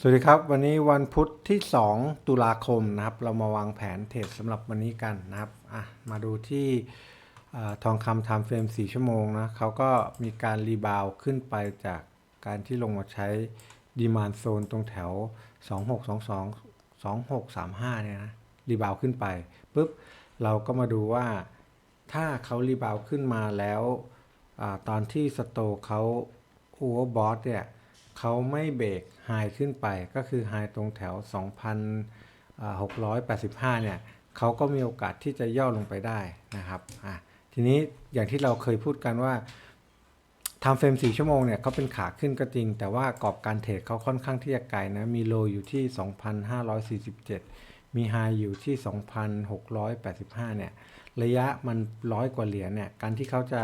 สวัสดีครับ วันนี้วันพุธที่ 2 ตุลาคมนะครับ เรามาวางแผนเทรดสำหรับวันนี้กันนะครับอะมาดูที่ทองคำไทม์เฟรม 4 ชั่วโมงนะเขาก็มีการรีบาวขึ้นไปจากการที่ลงมาใช้ดีมานโซนตรงแถว 2622 2635 เนี่ยนะรีบาวขึ้นไปปุ๊บเราก็มาดูว่าถ้าเขารีบาวขึ้นมาแล้วอตอนที่สโตเขาโอเวอร์บอทเนี่ย เขาไม่เบรกไฮขึ้นไปก็คือไฮตรงแถว 2,685 เนี่ยเขาก็มีโอกาสที่จะย่อลงไปได้นะครับอะทีนี้อย่างที่เราเคยพูดกันว่าทำเฟรม 4 ชั่วโมงเนี่ยเขาเป็นขาขึ้นก็จริง แต่ว่ากรอบการเทรดเขาค่อนข้างที่จะไกลนะ มีโลอยู่ที่ 2,547 มีไฮอยู่ที่ 2,685 เนี่ย ระยะมันร้อยกว่าเหรียญเนี่ย การที่เขาจะ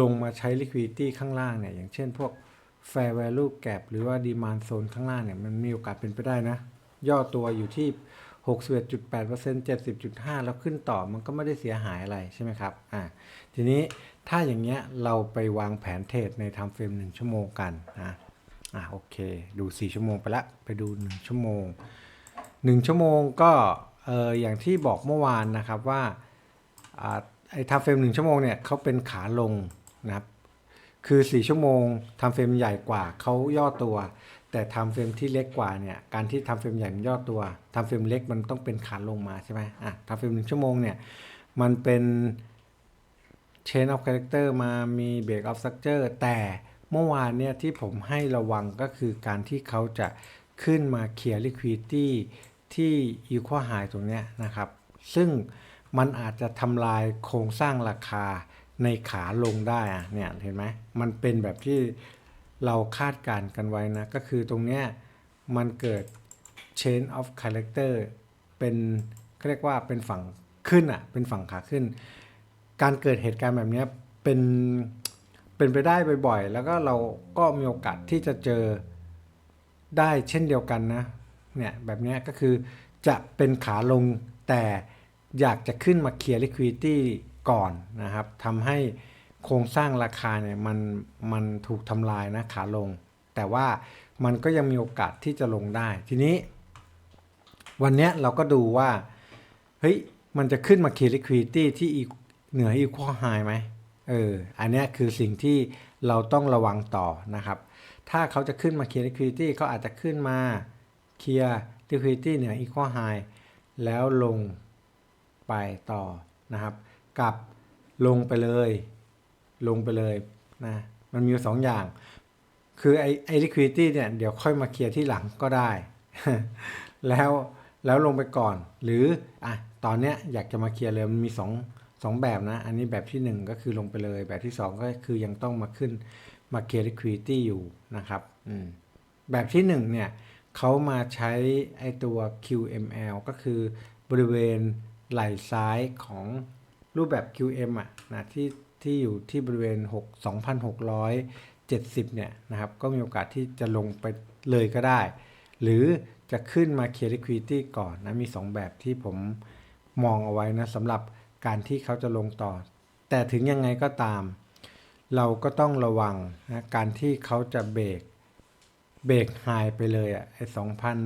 ลงมาใช้ liquidity ข้างล่างเนี่ย อย่างเช่นพวก fair value gap หรือว่า demand zone ข้างล่างเนี่ย มันมีโอกาสเป็นไปได้นะ ย่อตัวอยู่ที่ 61.8% 70.5 แล้วขึ้นต่อมันก็ไม่ได้เสียหายอะไรใช่ไหมครับ อ่า ทีนี้ถ้าอย่างเงี้ยเราไปวางแผนเทรดใน time frame 1ชั่วโมงกันนะ อ่าโอเค ดู 4 ชั่วโมงไปละ ไปดู 1 ชั่วโมง 1 ชั่วโมงก็ เอออย่างที่บอกเมื่อวานนะครับว่า อ่า ไอ้ทำเฟรมหนึ่งชั่วโมงเนี่ยเขาเป็นขาลงนะครับ คือ 4 ชั่วโมงทำเฟรมใหญ่กว่าเขาย่อตัว แต่ทำเฟรมที่เล็กกว่าเนี่ยการที่ทำเฟรมใหญ่มันย่อตัวทำเฟรมเล็กมันต้องเป็นขาลงมาใช่ไหมอะทำเฟรมหนึ่งชั่วโมงเนี่ยมันเป็น chain of character มามี break of structure แต่เมื่อวานเนี่ยที่ผมให้ระวังก็คือการที่เขาจะขึ้นมาเคลียร์ liquidity ที่ equal high ตรงเนี้ยนะครับ ซึ่งมันอาจจะทำลายโครงสร้างราคา ในขาลงได้อะเนี่ยเห็นไหมมันเป็นแบบที่เราคาดการณ์กันไว้นะ ก็คือตรงเนี้ยมันเกิด chain of character เป็นเรียกว่าเป็นฝั่งขึ้นอะเป็นฝั่งขาขึ้น การเกิดเหตุการณ์แบบเนี้ยเป็นเป็นไปได้บ่อยๆ แล้วก็เราก็มีโอกาสที่จะเจอได้เช่นเดียวกันนะเนี่ยแบบเนี้ยก็คือจะเป็นขาลงแต่อยากจะขึ้นมาเคลียร์ liquidity ก่อนนะครับทำให้โครงสร้างราคาเนี่ยมันมันถูกทำลายนะขาลง แต่ว่ามันก็ยังมีโอกาสที่จะลงได้ ทีนี้ วันนี้เราก็ดูว่า เฮ้ย มันจะขึ้นมาเคลียร์ liquidity ที่เหนือ equal high ไหมเออ อันนี้คือสิ่งที่เราต้องระวังต่อนะครับ ถ้าเขาจะขึ้นมาเคลียร์ liquidity เขาอาจจะขึ้นมาเคลียร์ liquidity เหนือ equal high แล้วลงไปต่อนะครับ กับลงไปเลย ลงไปเลยนะมันมีสองอย่าง คือไอ้ไอ้ liquidity เนี่ยเดี๋ยวค่อยมาเคลียร์ที่หลังก็ได้ แล้วแล้วลงไปก่อน หรืออะตอนเนี้ยอยากจะมาเคลียร์เลยมันมีสองสองแบบนะ อันนี้แบบที่หนึ่งก็คือลงไปเลย แบบที่สองก็คือยังต้องมาขึ้นมาเคลียร์ liquidity อยู่นะครับอืมแบบที่หนึ่งเนี่ยเขามาใช้ไอตัว QML ก็คือบริเวณไหล่ซ้ายของ รูปแบบ QM อะนะที่ที่อยู่ที่บริเวณ 6 2,670 เนี่ยนะครับ ก็มีโอกาสที่จะลงไปเลยก็ได้ หรือจะขึ้นมาเคลียร์ liquidity ก่อนนะ มี 2 แบบที่ผมมองเอาไว้นะสำหรับการที่เขาจะลงต่อ แต่ถึงยังไงก็ตาม เราก็ต้องระวังนะการที่เขาจะเบรกเบรกไฮไปเลยอะไอ้สองพัน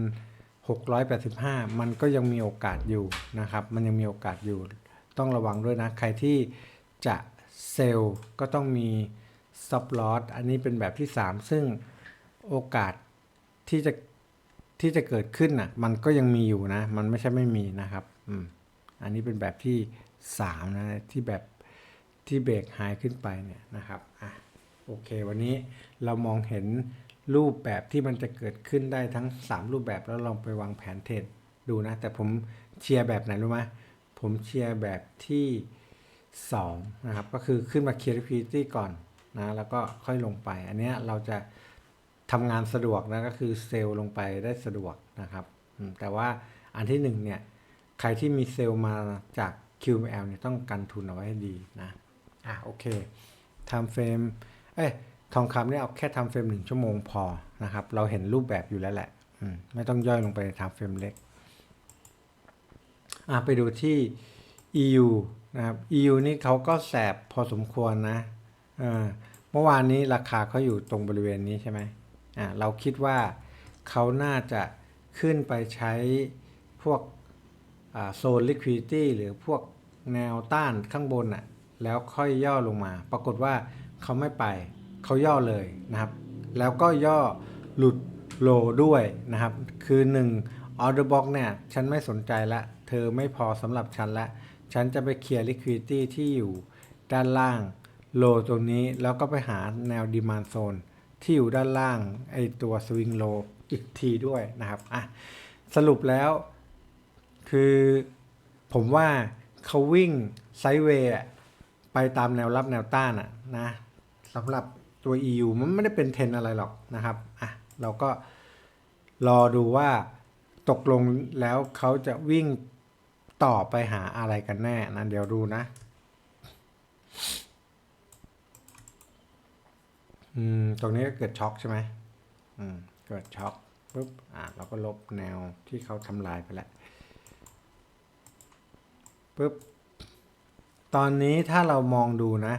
หกร้อยแปดสิบห้ามันก็ยังมีโอกาสอยู่นะครับ มันยังมีโอกาสอยู่ ต้องระวังด้วยนะ ใครที่จะเซลล์ก็ต้องมี stop loss อันนี้เป็นแบบที่ 3 ซึ่งโอกาสที่จะที่จะเกิดขึ้นน่ะมันก็ยังมีอยู่นะ มันไม่ใช่ไม่มีนะครับอืมอันนี้เป็นแบบที่ 3 นะ ที่แบบที่เบรกไฮขึ้นไปเนี่ยนะครับอะโอเค วันนี้เรามองเห็นรูปแบบที่มันจะเกิดขึ้นได้ทั้ง 3 รูปแบบแล้วลองไปวางแผนเทรดดูนะ แต่ผมเชียร์แบบไหนรู้ไหม ผมเชียร์แบบที่ 2 นะครับ ก็คือขึ้นมาเคียร์ liquidity ก่อนนะ แล้วก็ค่อยลงไป อันนี้เราจะทำงานสะดวกนะก็คือเซลล์ลงไปได้สะดวกนะครับ แต่ว่าอันที่ 1 เนี่ย ใครที่มีเซลล์มาจาก QML เนี่ยต้องกันทุนเอาไว้ให้ดีนะ อะโอเคทำเฟรมเอ้ยทองคำเนี่ยเอาแค่ทำเฟรมหนึ่งชั่วโมงพอนะครับ เราเห็นรูปแบบอยู่แล้วแหละไม่ต้องย่อยลงไปทำเฟรมเล็ก ไปดูที่ EU นะครับ EU นี่เขาก็แสบพอสมควรนะเมื่อวานนี้ราคาเขาอยู่ตรงบริเวณนี้ใช่ไหมเราคิดว่าเขาน่าจะขึ้นไปใช้พวกโซน liquidity หรือพวกแนวต้านข้างบนน่ะแล้วค่อยย่อลงมา ปรากฏว่าเขาไม่ไป เขาย่อเลยนะครับ แล้วก็ย่อหลุดโลด้วยนะครับ คือ 1 order box เนี่ย ฉันไม่สนใจละ เธอไม่พอสำหรับฉันละ ฉันจะไปเคลียร์ liquidity ที่อยู่ด้านล่าง โลตรงนี้แล้วก็ไปหาแนว demand zone ที่อยู่ด้านล่างไอตัว swing low อีกทีด้วยนะครับอะสรุปแล้ว คือผมว่าเขาวิ่งไซด์เวย์ไปตามแนวรับแนวต้านอะนะสำหรับตัว EU มันไม่ได้เป็นเทนอะไรหรอกนะครับอะเราก็รอดูว่าตกลงแล้วเขาจะวิ่ง ต่อไปหาอะไรกันแน่นะเดี๋ยวดูนะ อืม ตรงนี้ก็เกิดช็อกใช่ไหมอืม เกิดช็อกปุ๊บ อ่าเราก็ลบแนวที่เขาทำลายไปแล้วปุ๊บ ตอนนี้ถ้าเรามองดูนะ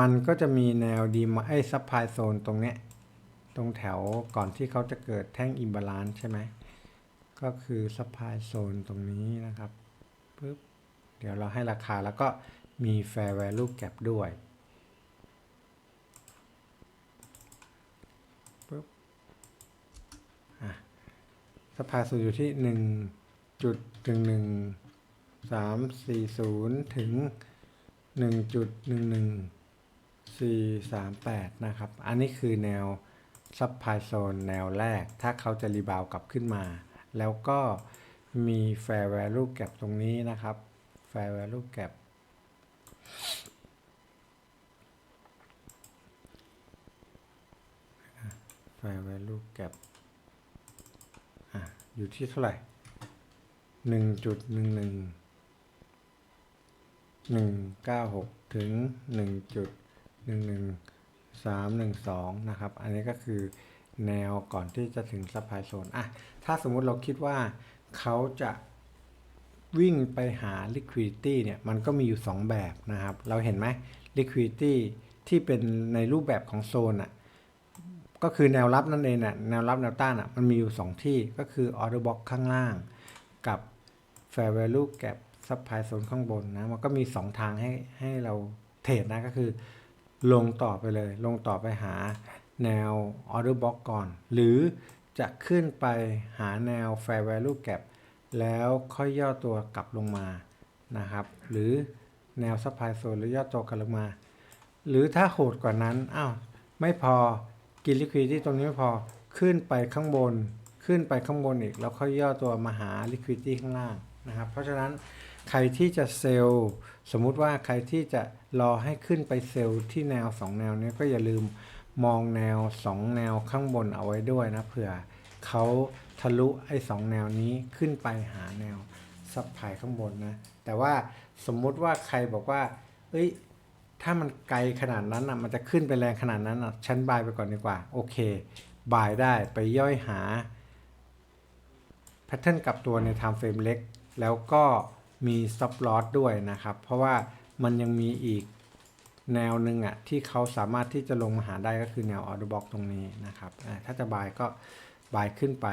มันก็จะมีแนวดีมาไอ้ซัพพลายโซนตรงเนี้ย ตรงแถวก่อนที่เขาจะเกิดแท่งอิมบาลานซ์ใช่ไหม ก็คือซัพพลายโซนตรงนี้นะครับ ปุ๊บเดี๋ยวเราให้ราคาแล้วก็มี fair value gap ด้วยสภาสูอยู่ที่หนึ่งจุดหนึ่งหนึ่งสามสี่ศูนย์ถึงหนึ่งจุดหนึ่งหนึ่งสี่สามแปดนะครับ อันนี้คือแนวซับพลายโซนแนวแรก ถ้าเขาจะรีบาวกลับขึ้นมา แล้วก็ มี fair value gap ตรงนี้นะครับ fair value gap fair value gap อะอยู่ที่เท่าไหร่หนึ่งจุดหนึ่งหนึ่งหนึ่งเก้าหกถึงหนึ่งจุดหนึ่งหนึ่งสามหนึ่งสองนะครับ อันนี้ก็คือแนวก่อนที่จะถึงซัพพลายโซนอะถ้าสมมุติเราคิดว่า เขาจะวิ่งไปหา liquidity เนี่ยมันก็มีอยู่ 2 แบบนะครับ เราเห็นไหม liquidity ที่เป็นในรูปแบบของโซนอะก็คือแนวรับนั่นเองน่ะแนวรับแนวต้านอะมันมีอยู่ 2 ที่ก็คือ order box ข้างล่าง กับ fair value gap supply zone ข้างบนนะมันก็มี 2 ทางให้ให้เราเทรดนะก็คือ ลงต่อไปเลย ลงต่อไปหาแนว order box ก่อน หรือ จะขึ้นไปหาแนว fair value gap แล้วค่อยย่อตัวกลับลงมานะครับ หรือแนว supply zone หรือย่อตัวกลับลงมา หรือถ้าโหดกว่านั้นอ้าวไม่พอกิน liquidity ตรงนี้ไม่พอขึ้นไปข้างบน ขึ้นไปข้างบนอีก แล้วค่อยย่อตัวมาหา liquidity ข้างล่างนะครับ เพราะฉะนั้นใครที่จะเซลล์สมมุติว่าใครที่จะรอให้ขึ้นไปเซลล์ที่แนว 2 แนวนี้ก็อย่าลืม มองแนว 2 แนวข้างบนเอาไว้ด้วยนะเผื่อเขาทะลุไอ้สแนวนี้ขึ้นไปหาแนวซับไพข้างบนนะ แต่ว่าสมมุติว่าใครบอกว่า เอ้ย ถ้ามันไกลขนาดนั้นอะ มันจะขึ้นไปแรงขนาดนั้นอะ ฉันบายไปก่อนดีกว่า โอเค บายได้ไปย่อยหาแพทเทิร์นกลับตัวใน time frame เล็ก แล้วก็มี stop loss ด้วยนะครับ เพราะว่ามันยังมีอีก แนวหนึ่งอะที่เขาสามารถที่จะลงมาหาได้ก็คือแนว order box ตรงนี้นะครับถ้าจะบายก็บายขึ้นไป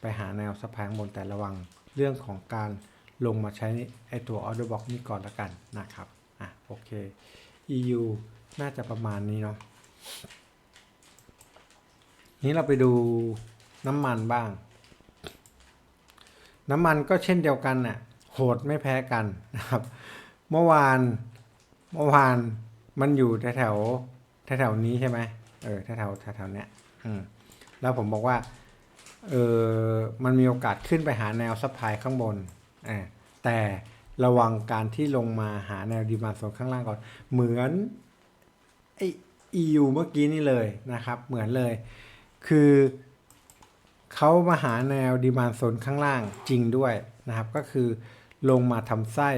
ไปหาแนวสะพานบนแต่ระวังเรื่องของการลงมาใช้ไอตัว order box นี้ก่อนละกันนะครับอะโอเค EU น่าจะประมาณนี้เนาะนี้เราไปดูน้ำมันบ้าง น้ำมันก็เช่นเดียวกันน่ะโหดไม่แพ้กันนะครับ เมื่อวานเมื่อวาน มันอยู่แถวแถวแถวนี้ใช่ไหมเออแถวแถวแถวเนี้ยอืมแล้วผมบอกว่าเออมันมีโอกาสขึ้นไปหาแนวซัพพลายข้างบนอ่าแต่ระวังการที่ลงมาหาแนวดีมาโซนข้างล่างก่อน เหมือนไอ EU เมื่อกี้นี่เลยนะครับ เหมือนเลย คือเขามาหาแนวดีมานโซนข้างล่างจริงด้วยนะครับ ก็คือลงมาทำไส้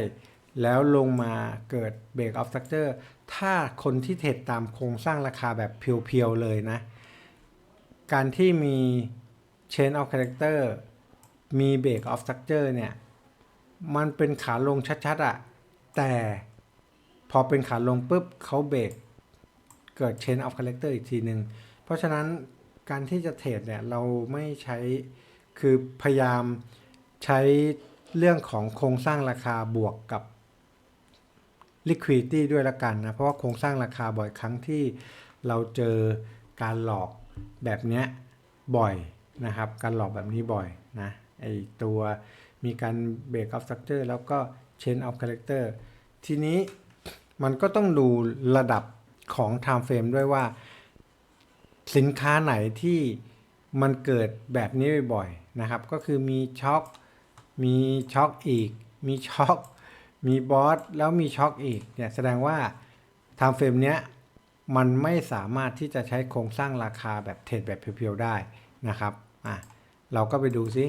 แล้วลงมาเกิดเบรกออฟสตรัคเจอร์ถ้าคนที่เทรดตามโครงสร้างราคาแบบเพียวๆเลยนะ การที่มี Chain of Character มี Break of Structure เนี่ย มันเป็นขาลงชัดๆอะ่ะ แต่พอเป็นขาลงปุ๊บเขาเบรกเกิด Chain of Character อีกทีหนึ่งเพราะฉะนั้นการที่จะเทรดเนี่ยเราไม่ใช้คือพยายามใช้เรื่องของโครงสร้างราคาบวกกับ liquidity ด้วยละกันนะ เพราะว่าโครงสร้างราคาบ่อยครั้งที่เราเจอการหลอกแบบเนี้ยบ่อยนะครับ การหลอกแบบนี้บ่อยนะไอตัวมีการ break of structure แล้วก็ change of character ทีนี้มันก็ต้องดูระดับของ time frame ด้วยว่า สินค้าไหนที่มันเกิดแบบนี้บ่อยๆนะครับ ก็คือมีช็อคมีช็อคอีก มีช็อค มีบอสแล้วมีช็อคอีกเนี่ยแสดงว่า time frame เนี้ยมันไม่สามารถที่จะใช้โครงสร้างราคาแบบเทรดแบบเพียวๆได้นะครับอะเราก็ไปดูซิ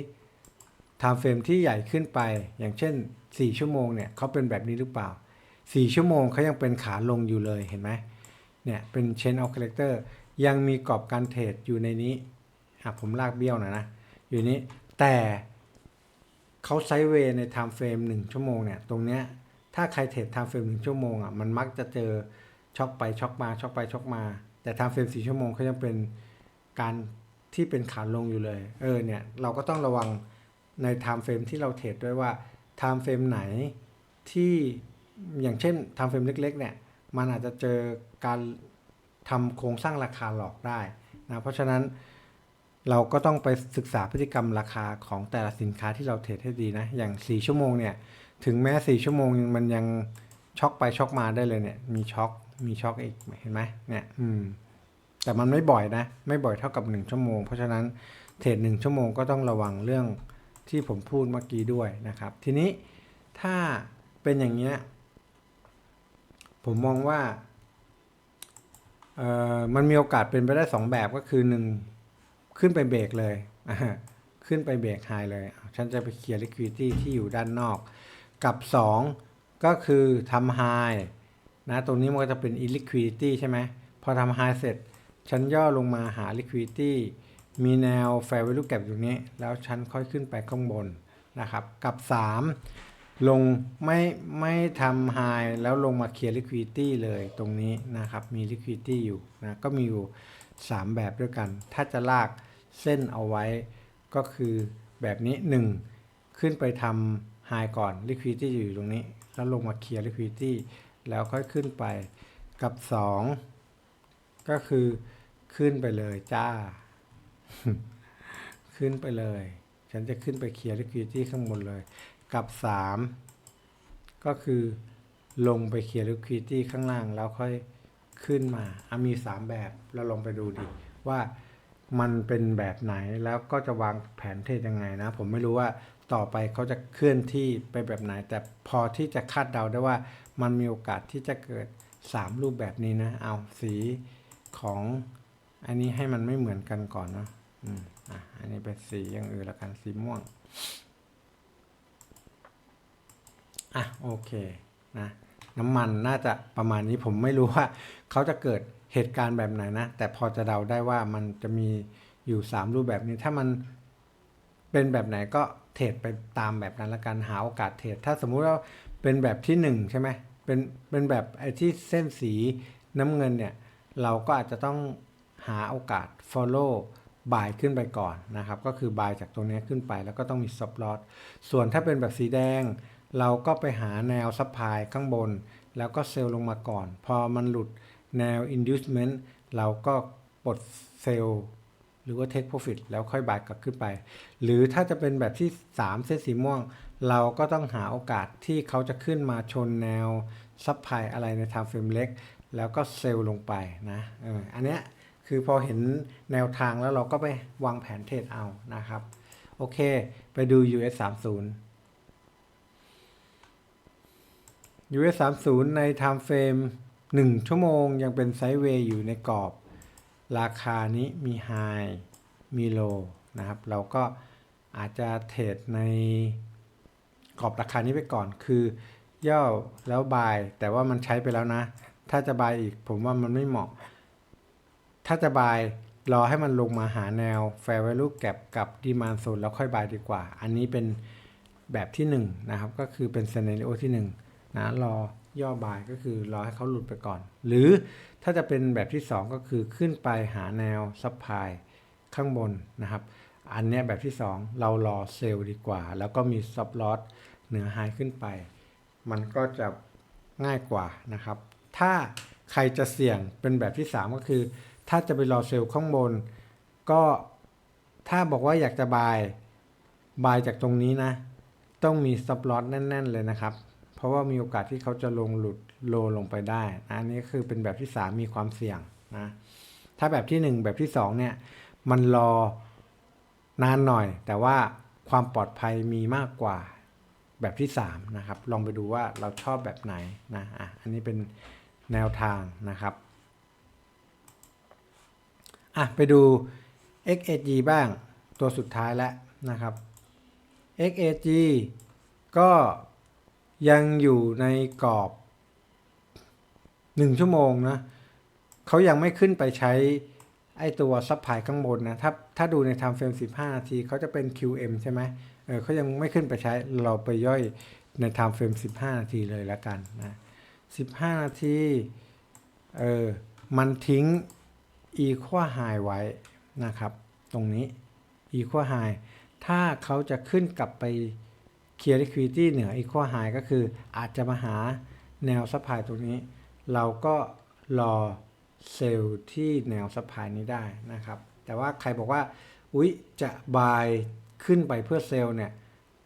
time frame ที่ใหญ่ขึ้นไปอย่างเช่น 4 ชั่วโมงเนี่ยเขาเป็นแบบนี้หรือเปล่า 4 ชั่วโมงเขายังเป็นขาลงอยู่เลยเห็นไหมเนี่ยเป็น chain of character ยังมีกรอบการเทรดอยู่ในนี้อะผมลากเบี้ยวหน่อยนะอยู่นี้แต่ เขาไซด์เวย์ใน time frame 1ชั่วโมงเนี่ยตรงเนี้ยถ้าใครเทรด time frame 1ชั่วโมงอะมันมักจะเจอช็อกไปช็อกมาช็อกไปช็อกมา แต่ time frame 4ชั่วโมงเขายังเป็นการที่เป็นขาลงอยู่เลย เออเนี่ยเราก็ต้องระวังใน time frame ที่เราเทรดด้วยว่า time frame ไหนที่อย่างเช่น time frame เล็ก ๆ เนี่ยมันอาจจะเจอการทำโครงสร้างราคาหลอกได้นะเพราะฉะนั้น เราก็ต้องไปศึกษาพฤติกรรมราคาของแต่ละสินค้าที่เราเทรดให้ดีนะ อย่าง 4 ชั่วโมงเนี่ย ถึงแม้ 4 ชั่วโมงมันยังช็อกไปช็อกมาได้เลยเนี่ย มีช็อกมีช็อกอีกเห็นไหมเนี่ย อืม แต่มันไม่บ่อยนะ ไม่บ่อยเท่ากับ 1 ชั่วโมง เพราะฉะนั้นเทรด1ชั่วโมงก็ต้องระวังเรื่องที่ผมพูดเมื่อกี้ด้วยนะครับ ทีนี้ถ้าเป็นอย่างเงี้ยผมมองว่ามันมีโอกาสเป็นไปได้ 2 แบบก็คือ 1 ขึ้นไปเบรกเลยขึ้นไปเบรกไฮเลยฉันจะไปเคลียร์ liquidity ที่อยู่ด้านนอก กับ 2 ก็คือทำไฮนะตรงนี้มันก็จะเป็น illiquidity ใช่ไหมพอทำไฮเสร็จ ฉันย่อลงมาหา liquidity มีแนว fair value gap อยู่นี้ แล้วฉันค่อยขึ้นไปข้างบนนะครับ กับ 3 ลงไม่ไม่ทำ high แล้วลงมาเคลียร์ liquidity เลยตรงนี้นะครับ มี liquidity อยู่นะก็มีอยู่ 3 แบบด้วยกัน ถ้าจะลาก เส้นเอาไว้ ก็คือแบบนี้ 1 ขึ้นไปทำ high ก่อน liquidity อยู่ตรงนี้ แล้วลงมาเคลียร์ liquidity แล้วค่อยขึ้นไปกับ 2 ก็คือขึ้นไปเลยจ้า ขึ้นไปเลย ฉันจะขึ้นไปเคลียร์ liquidity ข้างบนเลย กับ 3 ก็คือลงไปเคลียร์ liquidity ข้างล่างแล้วค่อยขึ้นมาอะมี 3 แบบ เราลองไปดูดิว่า มันเป็นแบบไหนแล้วก็จะวางแผนเทรดยังไงนะ ผมไม่รู้ว่าต่อไปเขาจะเคลื่อนที่ไปแบบไหน แต่พอที่จะคาดเดาได้ว่ามันมีโอกาสที่จะเกิด 3 รูปแบบนี้นะ เอาสีของอันนี้ให้มันไม่เหมือนกันก่อนเนาะอืมอะอันนี้เป็นสีอย่างอื่นละกันสีม่วงอะโอเคนะน้ำมันน่าจะประมาณนี้ผมไม่รู้ว่าเขาจะเกิด เหตุการณ์แบบไหนนะ แต่พอจะเดาได้ว่ามันจะมีอยู่ 3 รูปแบบนี้ ถ้ามันเป็นแบบไหนก็เทรดไปตามแบบนั้นละกันหาโอกาสเทรดถ้าสมมุติว่าเป็นแบบที่ 1 ใช่ไหมเป็นเป็นแบบไอ้ที่เส้นสีน้ำเงินเนี่ย เราก็อาจจะต้องหาโอกาส follow บายขึ้นไปก่อนนะครับ ก็คือบายจากตรงนี้ขึ้นไปแล้วก็ต้องมี stop loss ส่วนถ้าเป็นแบบสีแดง เราก็ไปหาแนวซัพพลายข้างบน แล้วก็เซลล์ลงมาก่อน พอมันหลุด แนว inducement เราก็ปลดเซลล์หรือว่า take profit แล้วค่อยบายกลับขึ้นไป หรือถ้าจะเป็นแบบที่ 3 เส้นสีม่วง เราก็ต้องหาโอกาสที่เขาจะขึ้นมาชนแนวซัพพลายอะไรใน time frame เล็ก แล้วก็เซลล์ลงไปนะเอออันเนี้ยคือพอเห็นแนวทางแล้วเราก็ไปวางแผนเทรดเอานะครับ โอเค ไปดู US 30 US 30ใน time frame 1 ชั่วโมงยังเป็นไซด์เวย์อยู่ในกรอบ ราคานี้มี High มี Low นะครับ เราก็อาจจะเทรดในกรอบราคานี้ไปก่อน คือย่อแล้วบาย แต่ว่ามันใช้ไปแล้วนะ ถ้าจะบายอีกผมว่ามันไม่เหมาะ ถ้าจะบายรอให้มันลงมาหาแนว Fair Value Gap กับ Demand Zone แล้วค่อยบายดีกว่า อันนี้เป็นแบบที่ 1นงนะครับ ก็คือเป็น Scenario ที่1นะรอ ย่อบายก็คือรอให้เขาหลุดไปก่อน หรือถ้าจะเป็นแบบที่ 2 ก็คือขึ้นไปหาแนวซัพพลายข้างบนนะครับ อันนี้แบบที่ 2 เรารอเซลล์ดีกว่า แล้วก็มีซับลอสเหนือไฮขึ้นไป มันก็จะง่ายกว่านะครับ ถ้าใครจะเสี่ยงเป็นแบบที่ 3 ก็คือ ถ้าจะไปรอเซลล์ข้างบน ก็ถ้าบอกว่าอยากจะบายบายจากตรงนี้นะ ต้องมีซับลอสแน่น ๆ เลยนะครับ เพราะว่ามีโอกาสที่เขาจะลงหลุดโลลงไปได้นะอันนี้คือเป็นแบบที่ 3 มีความเสี่ยงนะถ้าแบบที่ 1 แบบที่ 2 เนี่ย มันรอนานหน่อย แต่ว่าความปลอดภัยมีมากกว่าแบบที่ 3 นะครับ ลองไปดูว่าเราชอบแบบไหนนะอะอันนี้เป็นแนวทางนะครับอะไปดู XAG บ้างตัวสุดท้ายแล้วนะครับ XAG ก็ ยังอยู่ในกรอบ 1 ชั่วโมงนะเขายังไม่ขึ้นไปใช้ไอตัวซับพลายข้างบนนะ ถ้าถ้าดูใน time frame 15 นาทีเขาจะเป็น QM ใช่ไหมเออเขายังไม่ขึ้นไปใช้เราไปย่อยใน time frame 15 นาทีเลยแล้วกันนะ15 นาที เออ มันทิ้ง equal high ไว้นะครับ ตรงนี้ equal high ถ้าเขาจะขึ้นกลับไป clear liquidity เหนือ equal high ก็คืออาจจะมาหาแนวซัพพลายตรงนี้ เราก็รอเซลล์ที่แนวซัพพลายนี้ได้นะครับ แต่ว่าใครบอกว่าอุ๊ยจะบายขึ้นไปเพื่อเซลล์เนี่ย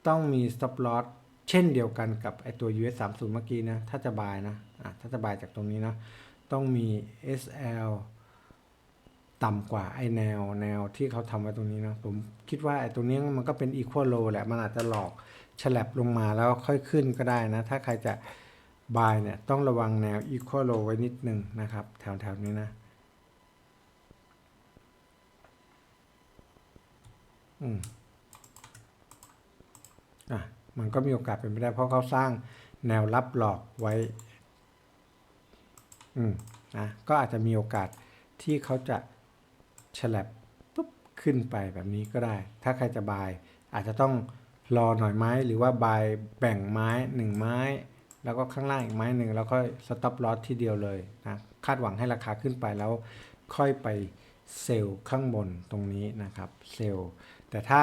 ต้องมี stop loss เช่นเดียวกันกับไอตัว US 30เมื่อกี้นะ ถ้าจะบายนะอะถ้าจะบายจากตรงนี้นะ ต้องมี SL ต่ำกว่าไอแนวแนวที่เขาทำไว้ตรงนี้นะ ผมคิดว่าไอตรงนี้มันก็เป็น equal low แหละ มันอาจจะหลอก ฉลับลงมาแล้วค่อยขึ้นก็ได้นะ ถ้าใครจะบายเนี่ยต้องระวังแนว equal low ไว้นิดนึงนะครับ แถวๆนี้นะ อืมอะมันก็มีโอกาสเป็นไปได้เพราะเขาสร้างแนวรับหลอกไว้ อืมนะก็อาจจะมีโอกาสที่เขาจะฉลับปุ๊บขึ้นไปแบบนี้ก็ได้ ถ้าใครจะบายอาจจะต้อง รอหน่อยไม้หรือว่าบายแบ่งไม้หนึ่งไม้ แล้วก็ข้างล่างอีกไม้หนึ่งแล้วค่อยสต็อปลอสทีเดียวเลยนะคาดหวังให้ราคาขึ้นไปแล้วค่อยไปเซลล์ข้างบนตรงนี้นะครับเซลล์แต่ถ้า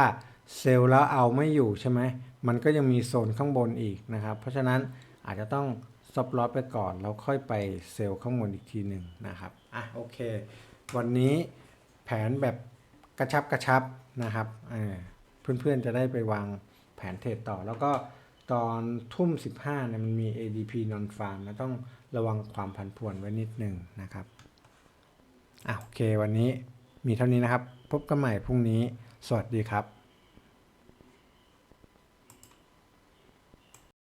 เซลล์แล้วเอาไม่อยู่ใช่ไหมมันก็ยังมีโซนข้างบนอีกนะครับ เพราะฉะนั้นอาจจะต้องสต็อปลอสไปก่อนแล้วค่อยไปเซลล์ข้างบนอีกทีหนึ่งนะครับอะโอเค วันนี้แผนแบบกระชับกระชับนะครับเพื่อนๆจะได้ไปวาง แผนเทรดต่อ แล้วก็ตอนทุ่ม 15เนี่ยมันมี ADP non farm นะต้องระวังความผันผวนไว้นิดหนึ่งนะครับอะโอเค วันนี้มีเท่านี้นะครับ พบกันใหม่พรุ่งนี้ สวัสดีครับ